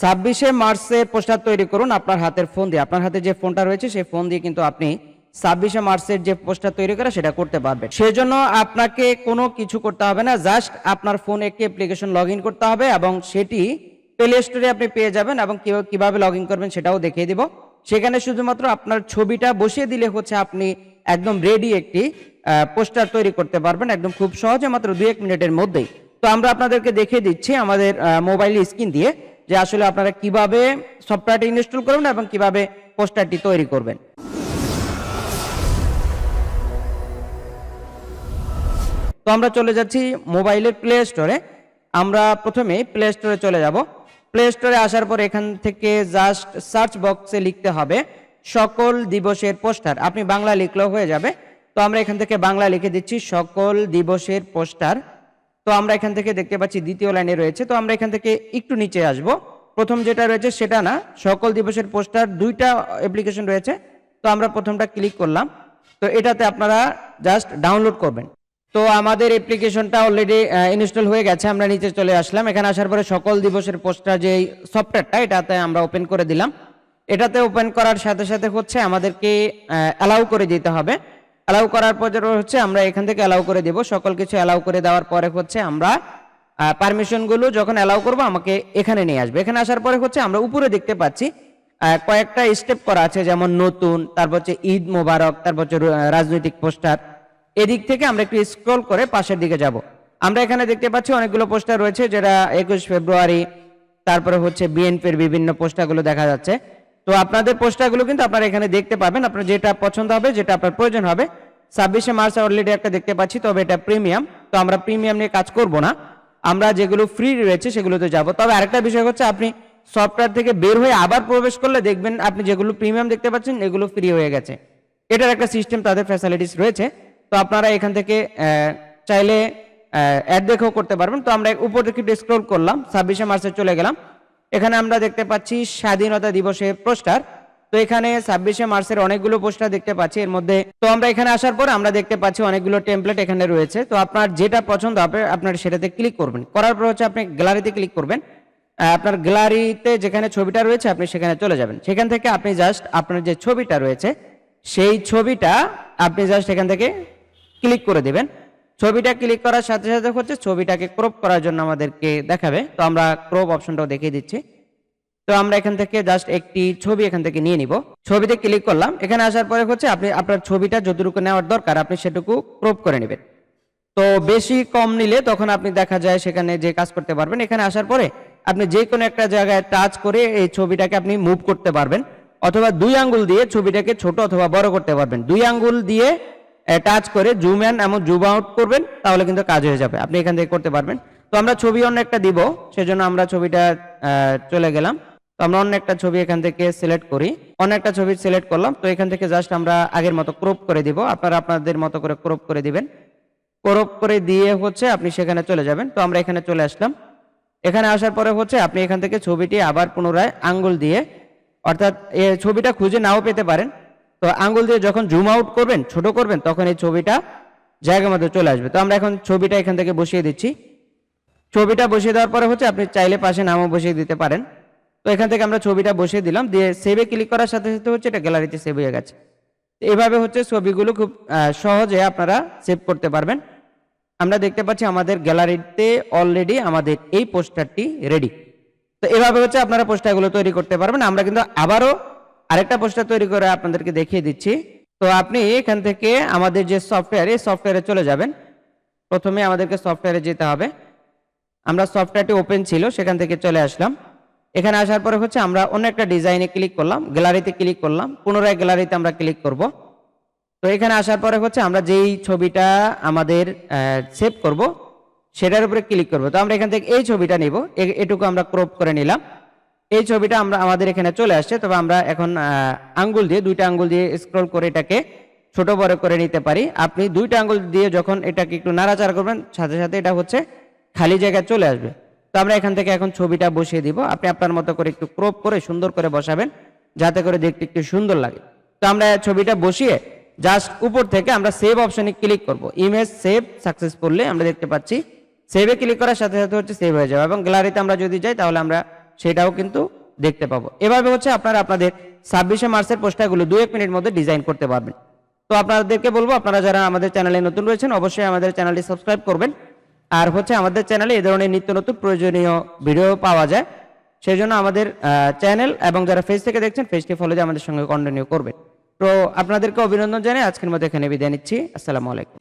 ছাব্বিশে মার্চের পোস্টার তৈরি করুন আপনার হাতের ফোন দিয়ে। আপনার হাতে যে ফোনটা রয়েছে, সেই ফোন দিয়ে কিন্তু আপনি ছাব্বিশে মার্চের যে পোস্টার তৈরি করে সেটা করতে পারবেন। সেজন্য আপনাকে কোনো কিছু করতে হবে না, জাস্ট আপনার ফোনে একটি অ্যাপ্লিকেশন লগ করতে হবে এবং সেটি প্লে স্টোরে আপনি পেয়ে যাবেন এবং কিভাবে- লগ করবেন সেটাও দেখিয়ে দিব। সেখানে শুধুমাত্র আপনার ছবিটা বসিয়ে দিলে হচ্ছে আপনি একদম রেডি একটি পোস্টার তৈরি করতে পারবেন একদম খুব সহজে, মাত্র দুই এক মিনিটের মধ্যেই। তো আমরা আপনাদেরকে দেখিয়ে দিচ্ছি আমাদের মোবাইল স্ক্রিন দিয়ে। যে আসলে আপনারা কীভাবে সফটওয়্যারটি ইনস্টল করবেন এবং কীভাবে পোস্টারটি তৈরি করবেন। তো আমরা চলে যাচ্ছি মোবাইলের প্লে স্টোরে। আমরা প্রথমে প্লে স্টোরে চলে যাব। প্লে স্টোরে আসার পর এখান থেকে জাস্ট সার্চ বক্সে লিখতে হবে, সকল দিবসের পোস্টার। আপনি বাংলা লিখলেও হয়ে যাবে। তো আমরা এখান থেকে বাংলা লিখে দিচ্ছি, সকল দিবসের পোস্টার। তো আমরা এখান থেকে দেখতে পাচ্ছি দ্বিতীয় লাইনে রয়েছে। তো আমরা এখান থেকে একটু নিচে আসব। প্রথম যেটা রয়েছে সেটা না, সকল দিবসের পোস্টার, দুইটা অ্যাপ্লিকেশন রয়েছে। তো আমরা প্রথমটা ক্লিক করলাম। তো এটাতে আপনারা জাস্ট ডাউনলোড করবেন। তো আমাদের অ্যাপ্লিকেশনটা অলরেডি ইনস্টল হয়ে গেছে, আমরা নিচে চলে আসলাম। এখানে আসার পরে সকল দিবসের পোস্টার যে সফটওয়্যারটা এটাতে আমরা ওপেন করে দিলাম। এটাতে ওপেন করার সাথে সাথে হচ্ছে আমাদেরকে অ্যালাউ করে দিতে হবে। অ্যালাউ করার পর হচ্ছে, আমরা এখান থেকে অ্যালাউ করে দেব। সকল কিছু অ্যালাউ করে দেওয়ার পরে হচ্ছে আমরা পারমিশনগুলো যখন অ্যালাউ করব, আমাকে এখানে নিয়ে আসবে। এখানে আসার পরে হচ্ছে আমরা উপরে দেখতে পাচ্ছি কয়েকটা স্টেপ করা আছে, যেমন নতুন, তারপর হচ্ছে ঈদ মোবারক, তারপর হচ্ছে রাজনৈতিক পোস্টার। এদিক থেকে আমরা একটু স্ক্রল করে পাশের দিকে যাব। আমরা এখানে দেখতে পাচ্ছি অনেকগুলো পোস্টার রয়েছে, যেটা একুশ ফেব্রুয়ারি, তারপরে হচ্ছে বিএনপির বিভিন্ন পোস্টারগুলো দেখা যাচ্ছে। তো আপনাদের পোস্টারগুলো কিন্তু আপনারা এখানে দেখতে পাবেন। আপনার যেটা পছন্দ হবে, যেটা আপনার প্রয়োজন হবে ছাব্বিশে মার্চ অলরেডি একটা দেখতে পাচ্ছি, তবে এটা প্রিমিয়াম তো আমরা প্রিমিয়াম নিয়ে কাজ করব না। আমরা যেগুলো ফ্রি রয়েছে সেগুলোতে যাব। তবে আরেকটা বিষয় হচ্ছে আপনি সফটওয়্যার থেকে বের হয়ে আবার প্রবেশ করলে দেখবেন আপনি যেগুলো প্রিমিয়াম দেখতে পাচ্ছেন, এগুলো ফ্রি হয়ে গেছে। এটার একটা সিস্টেম তাদের ফ্যাসিলিটিস রয়েছে। তো আপনারা এখান থেকে চাইলে অ্যাড দেখেও করতে পারবেন। তো আমরা উপর থেকে স্ক্রল করলাম, ছাব্বিশে মার্চে চলে গেলাম। এখানে আমরা দেখতে পাচ্ছি স্বাধীনতা দিবসের পোস্টার তো এখানে ছাব্বিশে মার্চের অনেকগুলো পোস্টার দেখতে পাচ্ছি, এর মধ্যে তো আমরা এখানে আসার পর আমরা দেখতে পাচ্ছি অনেকগুলো টেমপ্লেট এখানে রয়েছে। তো আপনার যেটা পছন্দ হবে আপনার সেটাতে ক্লিক করবেন। করার পর হচ্ছে আপনি গ্যালারিতে ক্লিক করবেন। আপনার গ্যালারিতে যেখানে ছবিটা রয়েছে, আপনি সেখানে চলে যাবেন। সেখান থেকে আপনি জাস্ট আপনার যে ছবিটা রয়েছে, সেই ছবিটা আপনি জাস্ট এখান থেকে ক্লিক করে দেবেন। ছবিটা ক্লিক করার সাথে সাথে হচ্ছে ছবিটাকে ক্রপ করার জন্য আমাদেরকে দেখাবে। তো আমরা ক্রপ অপশনটাও দেখিয়ে দিচ্ছি। তো আমরা এখান থেকে জাস্ট একটি ছবি এখান থেকে নিয়ে নিব। ছবিতে ক্লিক করলাম। এখানে আসার পরে হচ্ছে আপনি আপনার ছবিটা যতটুকু নেওয়ার দরকার, আপনি সেটুকু ক্রপ করে নেবেন। তো বেশি কম নিলে তখন আপনি দেখা যায় সেখানে যে কাজ করতে পারবেন, এখানে আসার পরে আপনি যে কোনো একটা জায়গায় টাচ করে এই ছবিটাকে আপনি মুভ করতে পারবেন। অথবা দুই আঙ্গুল দিয়ে ছবিটাকে ছোট অথবা বড় করতে পারবেন। দুই আঙ্গুল দিয়ে টাচ করে জুম ইন এমন জুম আউট করবেন, তাহলে কিন্তু কাজ হয়ে যাবে। আপনি এখান থেকে করতে পারবেন। তো আমরা ছবি অন্য একটা দিব, সেজন্য আমরা ছবিটা চলে গেলাম। তো আমরা অন্য একটা ছবি এখান থেকে সিলেক্ট করি। অন্য একটা ছবি সিলেক্ট করলাম, তো এখান থেকে জাস্ট আমরা আগের মতো ক্রপ করে দিব। আপনারা আপনাদের মতো করে ক্রপ করে দিবেন। ক্রপ করে দিয়ে হচ্ছে আপনি সেখানে চলে যাবেন। তো আমরা এখানে চলে আসলাম। এখানে আসার পরে হচ্ছে আপনি এখান থেকে ছবিটি আবার পুনরায় আঙ্গুল দিয়ে, অর্থাৎ এ ছবিটা খুঁজে নাও পেতে পারেন। তো আঙ্গুল দিয়ে যখন জুম আউট করবেন, ছোট করবেন, তখন এই ছবিটা জায়গার মধ্যে চলে আসবে। তো আমরা এখন ছবিটা এখান থেকে বসিয়ে দিচ্ছি। ছবিটা বসিয়ে দেওয়ার পরে হচ্ছে আপনি চাইলে পাশে নামও বসিয়ে দিতে পারেন। তো এখান থেকে আমরা ছবিটা বসিয়ে দিলাম। দিয়ে সেভে ক্লিক করার সাথে সাথে হচ্ছে এটা গ্যালারিতে সেভ হয়ে গেছে। তো এভাবে হচ্ছে ছবিগুলো খুব সহজে আপনারা সেভ করতে পারবেন। আমরা দেখতে পাচ্ছি আমাদের গ্যালারিতে অলরেডি আমাদের এই পোস্টারটি রেডি তো এভাবে হচ্ছে আপনারা পোস্টারগুলো তৈরি করতে পারবেন। আমরা কিন্তু আবারও আরেকটা পোস্টার তৈরি করে আপনাদেরকে দেখিয়ে দিচ্ছি। তো আপনি এখান থেকে আমাদের যে সফটওয়্যার এই সফটওয়্যারে চলে যাবেন। প্রথমে আমাদেরকে সফটওয়্যারে যেতে হবে। আমরা সফটওয়্যারটি ওপেন ছিল, সেখান থেকে চলে আসলাম। এখানে আসার পরে হচ্ছে আমরা অন্য একটা ডিজাইনে ক্লিক করলাম গ্যালারিতে ক্লিক করলাম, পুনরায় গ্যালারিতে আমরা ক্লিক করব। তো এখানে আসার পরে হচ্ছে আমরা যেই ছবিটা আমাদের সেভ করব, সেটার উপরে ক্লিক করব। তো আমরা এখান থেকে এই ছবিটা নিব এটুকু আমরা ক্রপ করে নিলাম। এই ছবিটা আমরা, আমাদের এখানে চলে আসছে, তবে আমরা এখন আঙ্গুল দিয়ে, দুইটা আঙ্গুল দিয়ে স্ক্রল করে এটাকে ছোট বড় করে নিতে পারি। আপনি দুইটা আঙ্গুল দিয়ে যখন এটাকে একটু নাড়াচাড়া করবেন, সাথে সাথে এটা হচ্ছে খালি জায়গায় চলে আসবে। তো আমরা এখান থেকে এখন ছবিটা বসিয়ে দিব। আপনি আপনার মতো করে একটু ক্রপ করে সুন্দর করে বসাবেন, যাতে করে দেখতে একটু সুন্দর লাগে। তো আমরা ছবিটা বসিয়ে জাস্ট উপর থেকে আমরা সেভ অপশনে ক্লিক করব। ইমেজ সেভ সাকসেসফুলি আমরা দেখতে পাচ্ছি। সেভে ক্লিক করার সাথে সাথে হচ্ছে সেভ হয়ে যাবে এবং গ্যালারিতে আমরা যদি যাই তাহলে আমরা সেটাও কিন্তু দেখতে পাবো। এভাবে হচ্ছে আপনারা আপনাদের ছাব্বিশে মার্চের পোস্টারগুলো দু এক মিনিট মধ্যে ডিজাইন করতে পারবেন। তো আপনাদেরকে বলব, আপনারা যারা আমাদের চ্যানেলে নতুন রয়েছেন, অবশ্যই আমাদের চ্যানেলটি সাবস্ক্রাইব করবেন। আর হচ্ছে আমাদের চ্যানেলে এই ধরনের নিত্য নতুন প্রয়োজনীয় ভিডিও পাওয়া যায়। সেই জন্য আমাদের চ্যানেল এবং যারা ফেস থেকে দেখছেন ফেসটি ফলো দিয়ে আমাদের সঙ্গে কন্টিনিউ করবেন। তো আপনাদেরকে অভিনন্দন জানাই আজকের মধ্যে এখানে বিদায় নিচ্ছি। আসসালামু আলাইকুম।